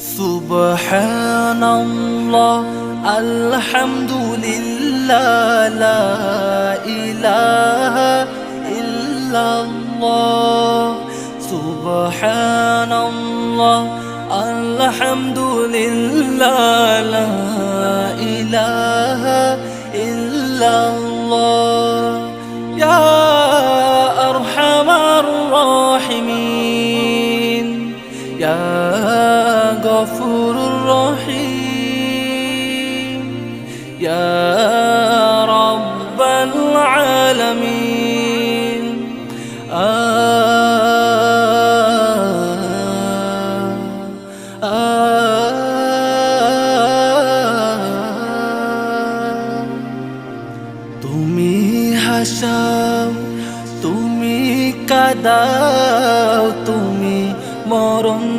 سبحان الله الحمد لله لا إله إلا الله سبحان الله الحمد لله لا إله إلا الله يا أرحم الراحمين يا الغفور الرحيم. يا رب العالمين. آه آه آه তুমি تمي كذا تمي তুমি